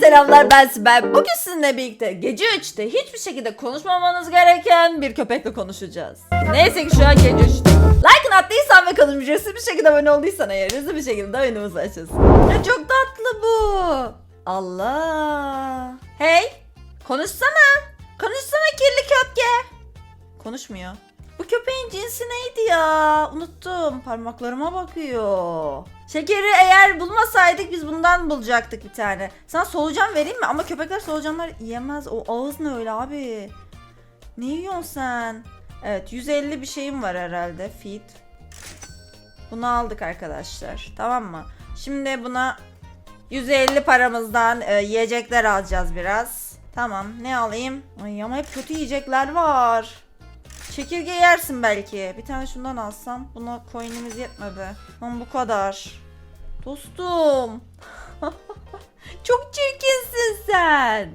selamlar ben Sibel. Bugün sizinle birlikte gece 3'te hiçbir şekilde konuşmamanız gereken bir köpekle konuşacağız. Neyse ki şu an gece 3'te. Like'ını attıysan ve kanalımıza ücretsiz bir şekilde abone olduysan eğer hızlı bir şekilde oyunumuzu açılsın. Ya çok tatlı bu. Allah. Hey konuşsana. Konuşsana kirli köpke. Konuşmuyor. Köpeğin cinsi neydi ya? Unuttum. Parmaklarıma bakıyor. Şekeri eğer bulmasaydık biz bundan bulacaktık bir tane. Sana solucan vereyim mi? Ama köpekler solucanlar yemez. O ağız ne öyle abi? Ne yiyorsun sen? Evet 150 bir şeyim var herhalde. Feed. Bunu aldık arkadaşlar. Tamam mı? Şimdi buna 150 paramızdan e, yiyecekler alacağız biraz. Tamam ne alayım? Ay ama hep kötü yiyecekler var. Çekirge yersin belki. Bir tane şundan alsam. Buna coin'imiz yetmedi. Ama bu kadar. Dostum. Çok çirkinsin sen.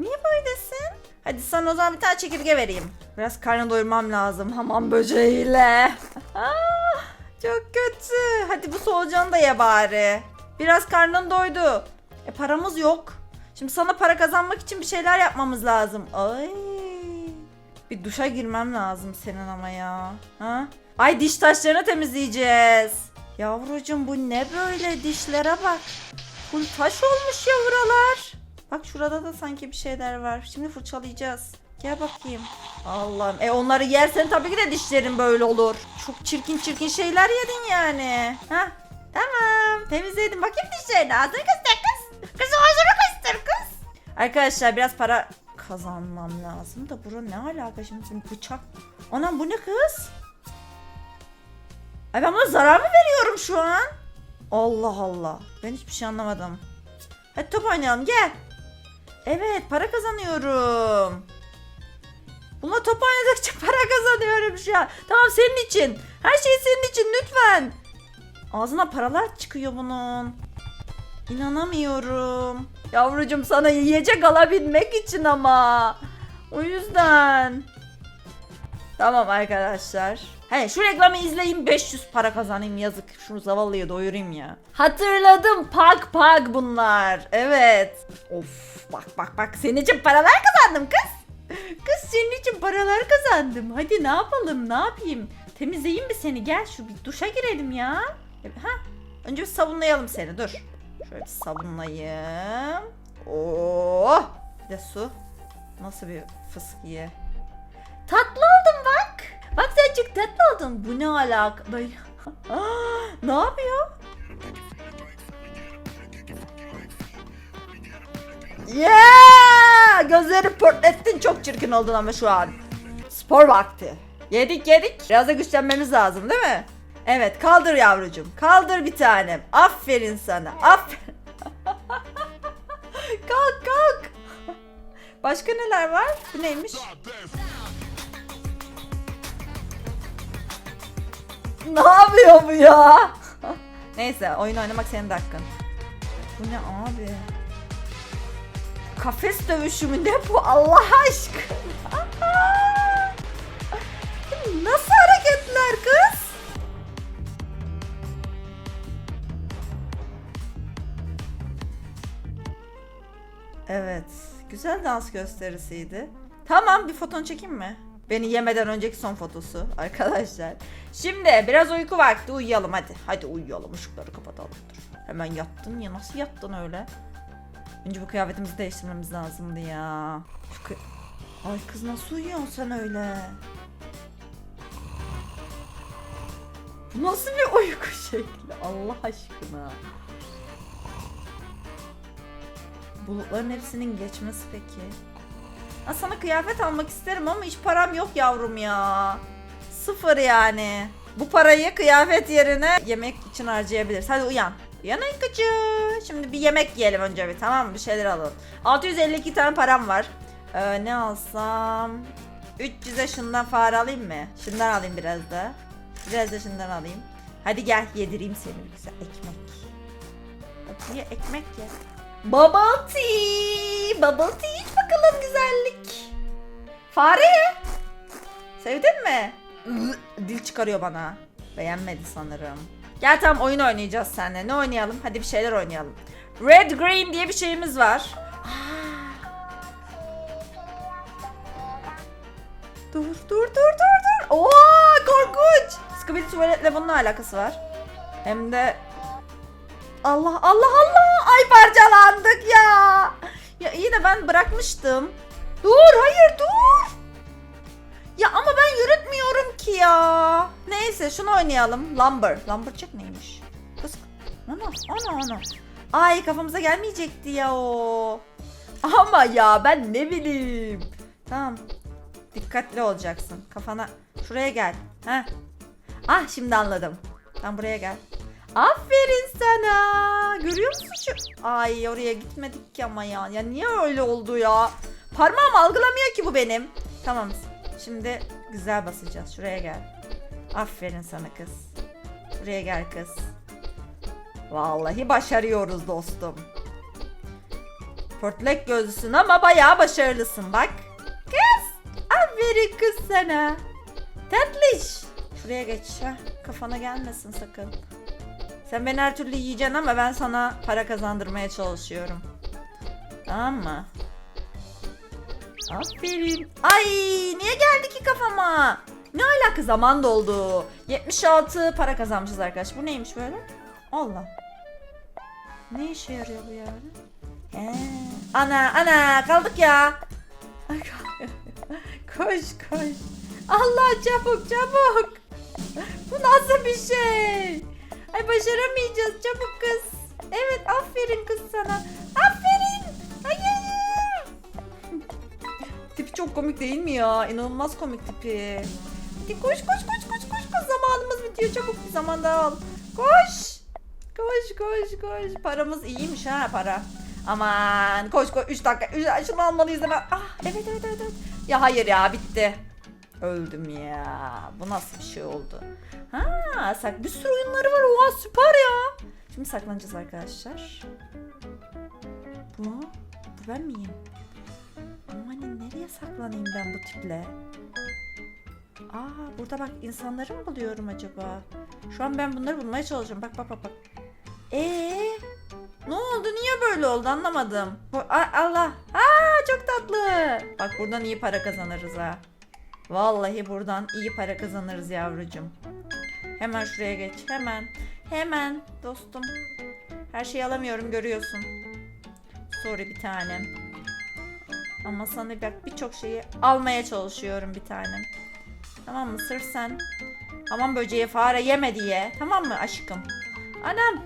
Niye böylesin? Hadi sana o zaman bir tane çekirge vereyim. Biraz karnı doyurmam lazım hamam böceğiyle. Çok kötü. Hadi bu solucanı da ye bari. Biraz karnın doydu. E paramız yok. Şimdi sana para kazanmak için bir şeyler yapmamız lazım. Ay. Bir duşa girmem lazım senin ama ya. Ha? Ay diş taşlarını temizleyeceğiz. Yavrucuğum bu ne böyle dişlere bak. Full taş olmuş ya buralar. Bak şurada da sanki bir şeyler var. Şimdi fırçalayacağız. Gel bakayım. Allah'ım. E onları yersen tabii ki de dişlerin böyle olur. Çok çirkin çirkin şeyler yedin yani. Ha? Tamam. Temizledim. Bakayım dişlerini. Ağzını kıstır kız. Kız ağzını kıstır kız. Arkadaşlar biraz para kazanmam lazım da bura ne alaka şimdi Şimdi bıçak. Anam bu ne kız? Ay ben buna zarar mı veriyorum şu an? Allah Allah. Ben hiçbir şey anlamadım. Hadi top oynayalım gel. Evet para kazanıyorum. Bununla top oynadıkça para kazanıyorum şu an. Tamam senin için. Her şey senin için lütfen. Ağzına paralar çıkıyor bunun. İnanamıyorum. Yavrucuğum sana yiyecek alabilmek için ama. O yüzden. Tamam arkadaşlar. He şu reklamı izleyin 500 para kazanayım yazık. Şunu zavallıyı doyurayım ya. Hatırladım pak pak bunlar. Evet. Of bak bak bak senin için paralar kazandım kız. Kız senin için paralar kazandım. Hadi ne yapalım ne yapayım. Temizleyeyim mi seni gel şu bir duşa girelim ya. Ha önce bir sabunlayalım seni dur. Şöyle sabunlayayım. Oh! Bir de su. Nasıl bir fıskiye. Tatlı oldun bak. Bak sen çok tatlı oldun. Bu ne alaka? Böyle... ne yapıyor? Yeah! Gözleri pörtlettin. Çok çirkin oldun ama şu an. Spor vakti. Yedik yedik. Biraz da güçlenmemiz lazım değil mi? Evet kaldır yavrucuğum. Kaldır bir tanem. Aferin sana. Aferin. kalk kalk. Başka neler var? Bu neymiş? ne yapıyor bu ya? Neyse oyun oynamak senin de hakkın. Bu ne abi? Kafes dövüşü mü ne bu Allah aşkına? Nasıl hareketler kız? Evet. Güzel dans gösterisiydi. Tamam bir foton çekeyim mi? Beni yemeden önceki son fotosu arkadaşlar. Şimdi biraz uyku vakti uyuyalım hadi. Hadi uyuyalım ışıkları kapatalım. Dur. Hemen yattın ya nasıl yattın öyle? Önce bu kıyafetimizi değiştirmemiz lazımdı ya. Şu Ay kız nasıl uyuyorsun sen öyle? Bu nasıl bir uyku şekli Allah aşkına? Bulutların hepsinin geçmesi peki. Ha, sana kıyafet almak isterim ama hiç param yok yavrum ya. Sıfır yani. Bu parayı kıyafet yerine yemek için harcayabiliriz. Hadi uyan. Uyan uykucu. Şimdi bir yemek yiyelim önce bir tamam mı? Bir şeyler alalım. 652 tane param var. Ee, ne alsam? 300'e şundan fare alayım mı? Şundan alayım biraz da. Biraz da şundan alayım. Hadi gel yedireyim seni güzel ekmek. Ye ekmek ye. Bubble tea. Bubble tea iç bakalım güzellik. Fare. Sevdin mi? Dil çıkarıyor bana. Beğenmedi sanırım. Gel tam oyun oynayacağız seninle. Ne oynayalım? Hadi bir şeyler oynayalım. Red Green diye bir şeyimiz var. Dur dur dur dur dur. Oo korkunç. Scooby tuvaletle bunun alakası var? Hem de Allah Allah Allah ay parçalandık ya. Ya iyi de ben bırakmıştım. Dur hayır dur. Ya ama ben yürütmüyorum ki ya. Neyse şunu oynayalım. Lumber. Lumberjack neymiş? Kız. Ana ana ana. Ay kafamıza gelmeyecekti ya o. Ama ya ben ne bileyim. Tamam. Dikkatli olacaksın. Kafana şuraya gel. Heh. Ah şimdi anladım. Tam buraya gel. Aferin sana. Görüyor musun şu? Ay oraya gitmedik ki ama ya. Ya niye öyle oldu ya? Parmağım algılamıyor ki bu benim. Tamam. Şimdi güzel basacağız. Şuraya gel. Aferin sana kız. Buraya gel kız. Vallahi başarıyoruz dostum. Pörtlek gözlüsün ama bayağı başarılısın bak. Kız. Aferin kız sana. Tatlış. Şuraya geç. Heh, kafana gelmesin sakın. Sen beni her türlü yiyeceksin ama ben sana para kazandırmaya çalışıyorum. Tamam mı? Aferin. Ay niye geldi ki kafama? Ne alaka zaman doldu. 76 para kazanmışız arkadaş. Bu neymiş böyle? Allah. Ne işe yarıyor bu yani? He. Ana ana kaldık ya. Koş koş. Allah çabuk çabuk. Bu nasıl bir şey? Ay başaramayacağız çabuk kız. Evet aferin kız sana. Aferin. Hayır. Tipi çok komik değil mi ya? İnanılmaz komik tipi. Hadi koş koş koş koş koş koş zamanımız bitiyor çabuk bir zaman daha al. Koş. Koş koş koş. Paramız iyiymiş ha para. Aman koş koş 3 dakika. Üç, şunu almalıyız hemen. Ah evet evet evet. evet. Ya hayır ya bitti. Öldüm ya. Bu nasıl bir şey oldu? Ha, sak bir sürü oyunları var. Oha süper ya. Şimdi saklanacağız arkadaşlar. Bu mu? Bu ben miyim? Ama hani nereye saklanayım ben bu tiple? Aa burada bak insanları mı buluyorum acaba? Şu an ben bunları bulmaya çalışıyorum. Bak bak bak bak. Ee, ne oldu? Niye böyle oldu? Anlamadım. Bu, A- Allah. Aa çok tatlı. Bak buradan iyi para kazanırız ha. Vallahi buradan iyi para kazanırız yavrucum. Hemen şuraya geç. Hemen. Hemen dostum. Her şeyi alamıyorum görüyorsun. Sorry bir tanem. Ama sana bak birçok şeyi almaya çalışıyorum bir tanem. Tamam mı? Sırf sen aman böceğe fare yeme diye. Tamam mı aşkım? Anam.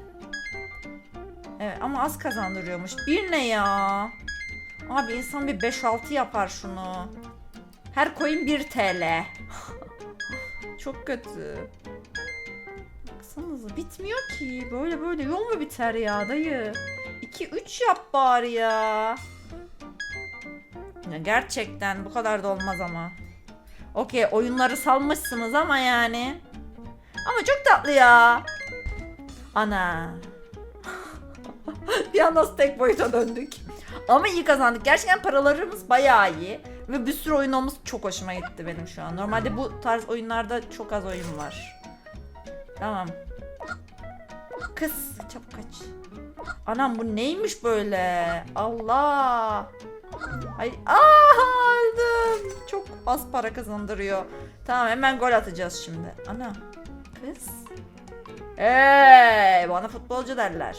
Evet ama az kazandırıyormuş. Bir ne ya? Abi insan bir 5-6 yapar şunu. Her coin 1 TL. Çok kötü. Baksanıza bitmiyor ki. Böyle böyle yol mu biter ya dayı? 2-3 yap bari ya. Ya gerçekten bu kadar da olmaz ama. Okey oyunları salmışsınız ama yani. Ama çok tatlı ya. Ana. bir an nasıl tek boyuta döndük. Ama iyi kazandık. Gerçekten paralarımız bayağı iyi. Ve bir sürü oyun olması çok hoşuma gitti benim şu an. Normalde bu tarz oyunlarda çok az oyun var. Tamam. Kız çabuk kaç. Anam bu neymiş böyle? Allah. Ay, aa öldüm. Çok az para kazandırıyor. Tamam hemen gol atacağız şimdi. Ana. Kız. Hey, bana futbolcu derler.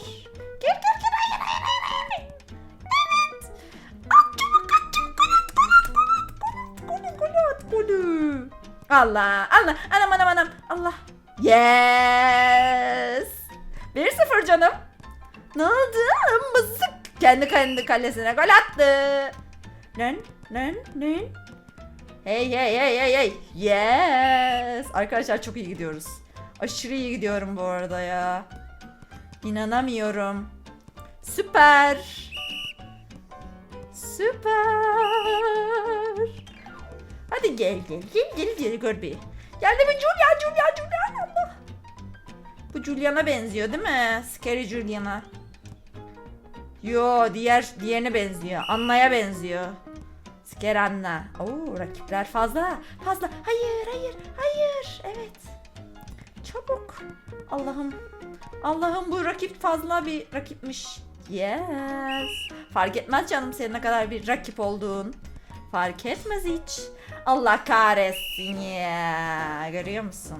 Gel gel gel golü. Allah Allah anam anam anam Allah. Yes. 1-0 canım. Ne oldu? Mızık. Kendi kendi kalesine gol attı. Nön nön nön. Hey hey hey hey hey. Yes. Arkadaşlar çok iyi gidiyoruz. Aşırı iyi gidiyorum bu arada ya. İnanamıyorum. Süper. Süper. Hadi gel gel gel gel gel gör bir. Geldi mi Julia Julia Julia Allah. Bu Julian'a benziyor değil mi? Scary Julian'a. Yo diğer diğerine benziyor. Anna'ya benziyor. Scary Anna. Oo rakipler fazla. Fazla. Hayır hayır hayır. Evet. Çabuk. Allah'ım. Allah'ım bu rakip fazla bir rakipmiş. Yes. Fark etmez canım senin ne kadar bir rakip olduğun. Fark etmez hiç. Allah kahretsin ya. Görüyor musun?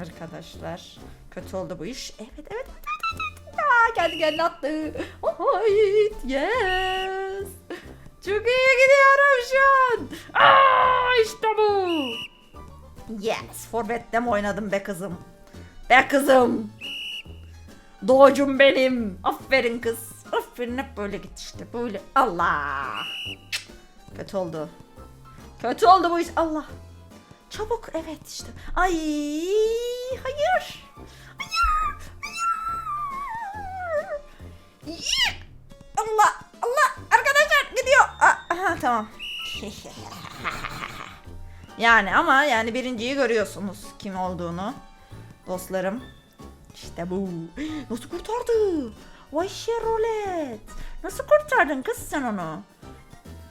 Arkadaşlar kötü oldu bu iş. Evet evet. evet, evet. Aa, kendi kendine attı. Oh, yes. Çok iyi gidiyorum şu an. Aa, işte bu. Yes. Forvet'te mi oynadım be kızım? Be kızım. Doğucum benim. Aferin kız. Aferin hep böyle git işte böyle. Allah. Kötü oldu. Kötü oldu bu iş. Allah. Çabuk evet işte. Ay hayır. Hayır. Hayır. Allah Allah arkadaşlar gidiyor. Aha, tamam. yani ama yani birinciyi görüyorsunuz kim olduğunu. Dostlarım. İşte bu. Nasıl kurtardı? Vay şerolet. Nasıl kurtardın kız sen onu?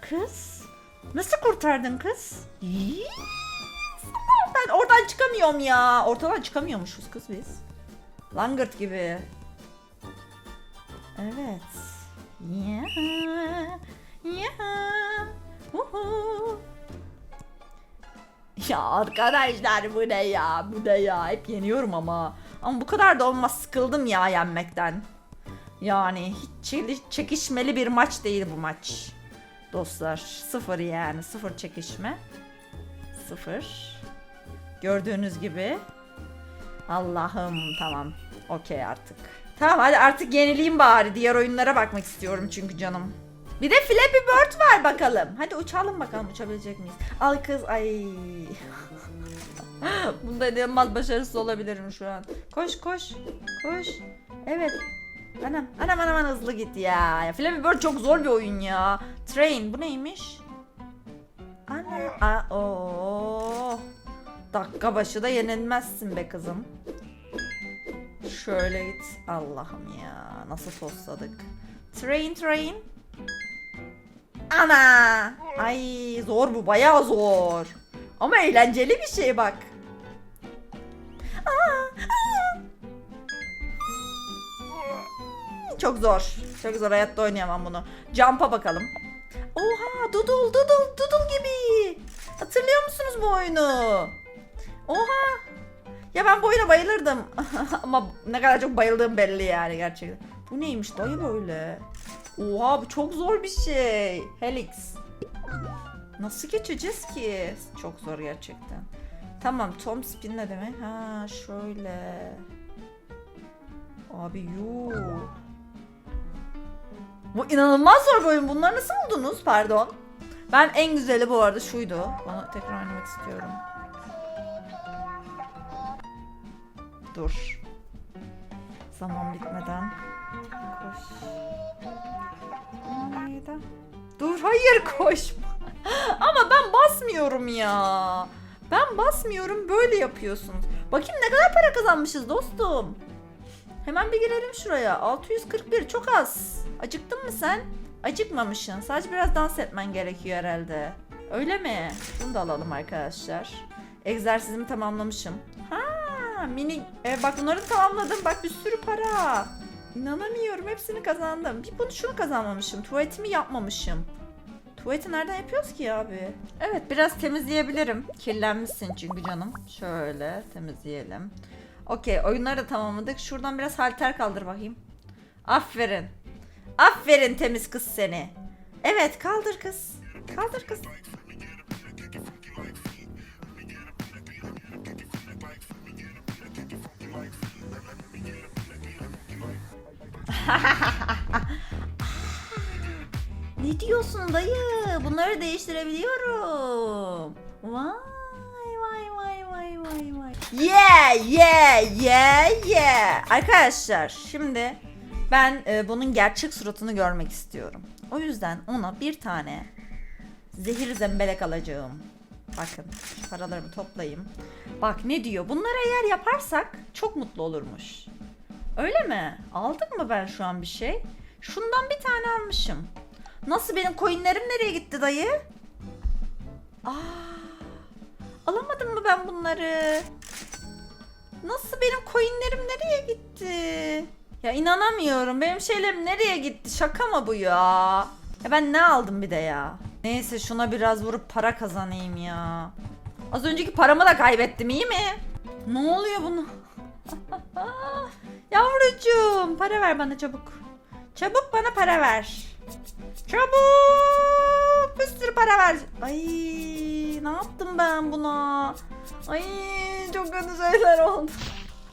Kız? Nasıl kurtardın kız? Ama Ben oradan çıkamıyorum ya. Ortadan çıkamıyormuşuz kız biz. Langırt gibi. Evet. Yeah. Yeah. Uhu. Ya arkadaşlar bu ne ya? Bu ne ya? Hep yeniyorum ama. Ama bu kadar da olmaz. Sıkıldım ya yenmekten. Yani hiç çekişmeli bir maç değil bu maç. Dostlar sıfır yani sıfır çekişme. Sıfır. Gördüğünüz gibi. Allah'ım tamam. Okey artık. Tamam hadi artık yenileyim bari. Diğer oyunlara bakmak istiyorum çünkü canım. Bir de Flappy Bird var bakalım. Hadi uçalım bakalım uçabilecek miyiz? Al kız ay. Bunda inanılmaz başarısız olabilirim şu an. Koş koş. Koş. Evet. Anam anam anam anam, hızlı git ya. ya Flappy Bird çok zor bir oyun ya. Train bu neymiş? Ana. Aa, oo. Dakika başı da yenilmezsin be kızım. Şöyle git. Allah'ım ya. Nasıl tosladık. Train train. Ana. Ay zor bu. Bayağı zor. Ama eğlenceli bir şey bak. Çok zor. Çok zor. Hayatta oynayamam bunu. Jump'a bakalım. Oha dudul dudul dudul gibi. Hatırlıyor musunuz bu oyunu? Oha. Ya ben bu oyuna bayılırdım. Ama ne kadar çok bayıldığım belli yani gerçekten. Bu neymiş dayı böyle? Oha bu çok zor bir şey. Helix. Nasıl geçeceğiz ki? Çok zor gerçekten. Tamam Tom Spin ne demek? Ha şöyle. Abi yuh. Bu inanılmaz zor bir oyun. Bunları nasıl buldunuz? Pardon. Ben en güzeli bu arada şuydu. Onu tekrar oynamak istiyorum. Dur. Zaman bitmeden. Koş. Neydi? Dur hayır koşma. Ama ben basmıyorum ya. Ben basmıyorum böyle yapıyorsunuz. Bakayım ne kadar para kazanmışız dostum. Hemen bir girelim şuraya. 641 çok az. Acıktın mı sen? Acıkmamışsın. Sadece biraz dans etmen gerekiyor herhalde. Öyle mi? Bunu da alalım arkadaşlar. Egzersizimi tamamlamışım. Ha, mini e, bak bunları tamamladım. Bak bir sürü para. İnanamıyorum. Hepsini kazandım. Bir bunu şunu kazanmamışım. Tuvaletimi yapmamışım. Tuvaleti nereden yapıyoruz ki abi? Evet biraz temizleyebilirim. Kirlenmişsin çünkü canım. Şöyle temizleyelim. Okey oyunları da tamamladık. Şuradan biraz halter kaldır bakayım. Aferin. Aferin temiz kız seni. Evet kaldır kız. Kaldır kız. ne diyorsun dayı? Bunları değiştirebiliyorum. Vay vay vay vay vay vay. Yeah yeah yeah yeah. Arkadaşlar şimdi ben e, bunun gerçek suratını görmek istiyorum. O yüzden ona bir tane zehir zembelek alacağım. Bakın paralarımı toplayayım. Bak ne diyor? Bunları eğer yaparsak çok mutlu olurmuş. Öyle mi? Aldık mı ben şu an bir şey? Şundan bir tane almışım. Nasıl benim coinlerim nereye gitti dayı? Aa, alamadım mı ben bunları? Nasıl benim coinlerim nereye gitti? Ya inanamıyorum. Benim şeylerim nereye gitti? Şaka mı bu ya? Ya ben ne aldım bir de ya? Neyse şuna biraz vurup para kazanayım ya. Az önceki paramı da kaybettim iyi mi? Ne oluyor bunu? Yavrucuğum para ver bana çabuk. Çabuk bana para ver. Çabuk bir sürü para ver. Ay ne yaptım ben buna? Ay çok kötü şeyler oldu.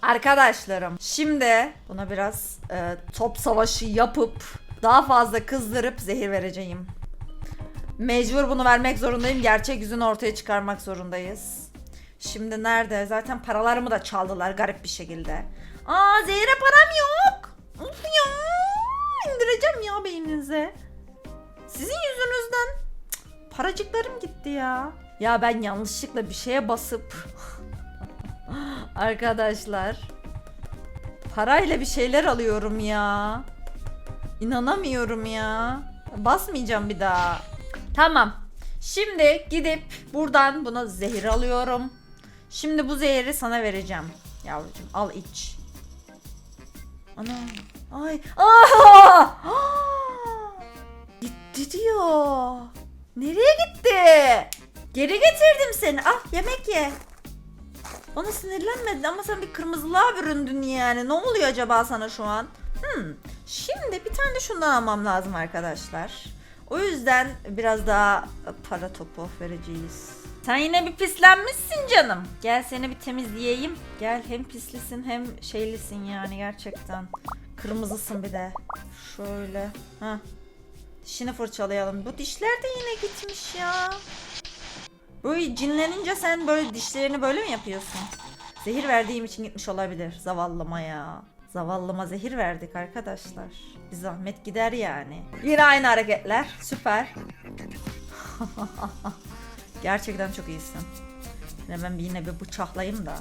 Arkadaşlarım şimdi buna biraz e, top savaşı yapıp daha fazla kızdırıp zehir vereceğim. Mecbur bunu vermek zorundayım. Gerçek yüzünü ortaya çıkarmak zorundayız. Şimdi nerede? Zaten paralarımı da çaldılar garip bir şekilde. Aa zehire param yok. Of ya. İndireceğim ya beyninize. Sizin yüzünüzden Cık, paracıklarım gitti ya. Ya ben yanlışlıkla bir şeye basıp Arkadaşlar parayla bir şeyler alıyorum ya. İnanamıyorum ya. Basmayacağım bir daha. Tamam. Şimdi gidip buradan buna zehir alıyorum. Şimdi bu zehri sana vereceğim. Yavrucuğum al iç. Ana. Ay. Aa! Gitti diyor. Nereye gitti? Geri getirdim seni. Ah yemek ye. Bana sinirlenmedin ama sen bir kırmızılığa büründün yani. Ne oluyor acaba sana şu an? Hmm. Şimdi bir tane de şundan almam lazım arkadaşlar. O yüzden biraz daha para topu vereceğiz. Sen yine bir pislenmişsin canım. Gel seni bir temizleyeyim. Gel hem pislisin hem şeylisin yani gerçekten. Kırmızısın bir de. Şöyle. Ha. Dişini fırçalayalım. Bu dişler de yine gitmiş ya. Böyle cinlenince sen böyle dişlerini böyle mi yapıyorsun? Zehir verdiğim için gitmiş olabilir. Zavallıma ya. Zavallıma zehir verdik arkadaşlar. Bir zahmet gider yani. Yine aynı hareketler. Süper. Gerçekten çok iyisin. Yine ben yine bir bıçaklayayım da.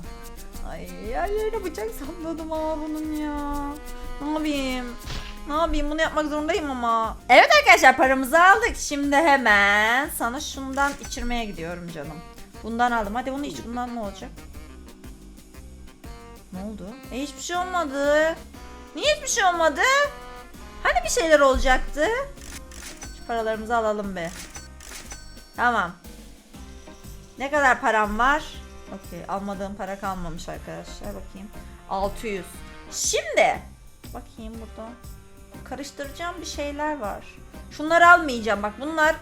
Ay ya yine bıçak salladım ha bunun ya. Ne yapayım? Ne yapayım bunu yapmak zorundayım ama. Evet arkadaşlar paramızı aldık. Şimdi hemen sana şundan içirmeye gidiyorum canım. Bundan aldım. Hadi bunu iç. Bundan ne olacak? Ne oldu? E hiçbir şey olmadı. Niye hiçbir şey olmadı? Hani bir şeyler olacaktı? Şu paralarımızı alalım be. Tamam. Ne kadar param var? Okey. Almadığım para kalmamış arkadaşlar. Bakayım. 600. Şimdi. Bakayım burada. Karıştıracağım bir şeyler var. Şunları almayacağım. Bak bunlar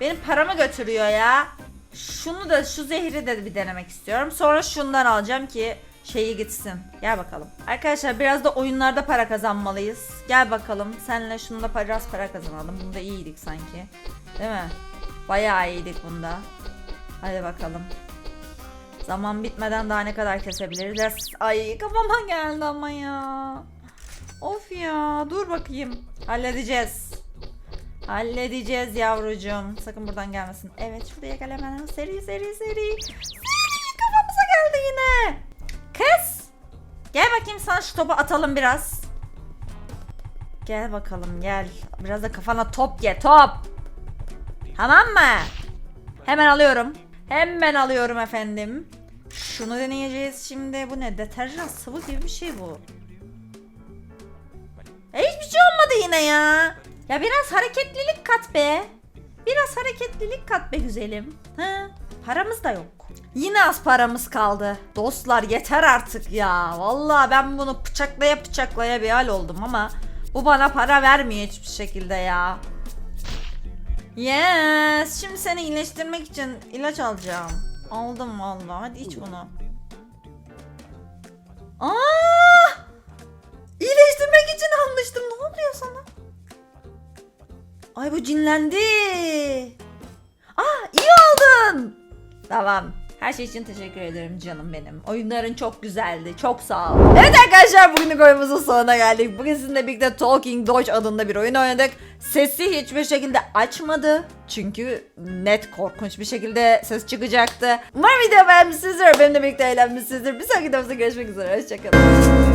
benim paramı götürüyor ya. Şunu da şu zehri de bir denemek istiyorum. Sonra şundan alacağım ki şeyi gitsin. Gel bakalım. Arkadaşlar biraz da oyunlarda para kazanmalıyız. Gel bakalım. Senle şunda biraz para kazanalım. Bunda iyiydik sanki. Değil mi? Bayağı iyiydik bunda. Hadi bakalım. Zaman bitmeden daha ne kadar kesebiliriz? Ay kafama geldi ama ya. Of ya dur bakayım. Halledeceğiz. Halledeceğiz yavrucuğum. Sakın buradan gelmesin. Evet şuraya gel hemen. Seri seri seri. Kafamıza geldi yine. Kız. Gel bakayım sana şu topu atalım biraz. Gel bakalım gel. Biraz da kafana top ye top. Tamam mı? Hemen alıyorum. Hemen alıyorum efendim. Şunu deneyeceğiz şimdi. Bu ne? Deterjan sıvı gibi bir şey bu. Şey olmadı yine ya. Ya biraz hareketlilik kat be. Biraz hareketlilik kat be güzelim. Ha, paramız da yok. Yine az paramız kaldı. Dostlar yeter artık ya. Vallahi ben bunu bıçaklaya bıçaklaya bir hal oldum ama bu bana para vermiyor hiçbir şekilde ya. Yes. Şimdi seni iyileştirmek için ilaç alacağım. Aldım vallahi. Hadi iç bunu. Ay bu cinlendi. Aa iyi oldun. Tamam. Her şey için teşekkür ederim canım benim. Oyunların çok güzeldi. Çok sağ ol. Evet arkadaşlar bugünlük oyunumuzun sonuna geldik. Bugün sizinle birlikte Talking Dodge adında bir oyun oynadık. Sesi hiçbir şekilde açmadı. Çünkü net korkunç bir şekilde ses çıkacaktı. Umarım video beğenmişsinizdir. Benimle birlikte eğlenmişsinizdir. Bir sonraki videomuzda görüşmek üzere. Hoşçakalın.